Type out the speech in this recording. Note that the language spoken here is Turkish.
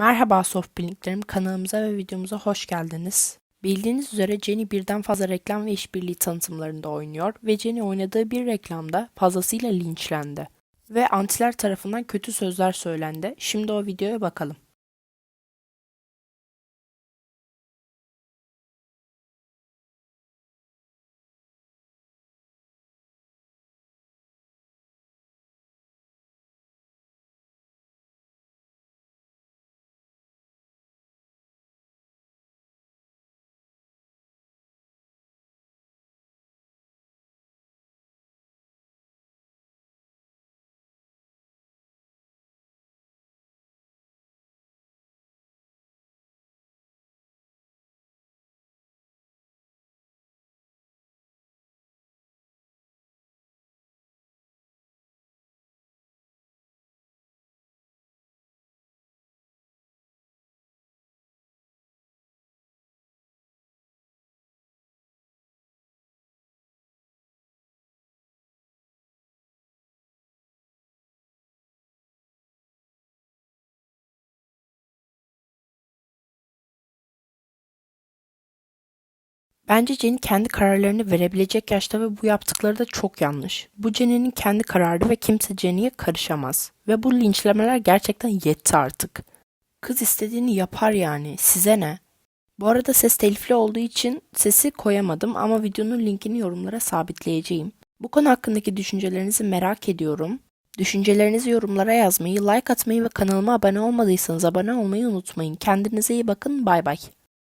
Merhaba softblinklerim kanalımıza ve videomuza hoş geldiniz. Bildiğiniz üzere Jenny birden fazla reklam ve işbirliği tanıtımlarında oynuyor ve Jenny oynadığı bir reklamda fazlasıyla linçlendi. Ve antiler tarafından kötü sözler söylendi. Şimdi o videoya bakalım. Bence Jenny kendi kararlarını verebilecek yaşta ve bu yaptıkları da çok yanlış. Bu Jenny'nin kendi kararı ve kimse Jenny'ye karışamaz. Ve bu linçlemeler gerçekten yetti artık. Kız istediğini yapar yani. Size ne? Bu arada ses telifli olduğu için sesi koyamadım ama videonun linkini yorumlara sabitleyeceğim. Bu konu hakkındaki düşüncelerinizi merak ediyorum. Düşüncelerinizi yorumlara yazmayı, like atmayı ve kanalıma abone olmadıysanız abone olmayı unutmayın. Kendinize iyi bakın. Bay bay.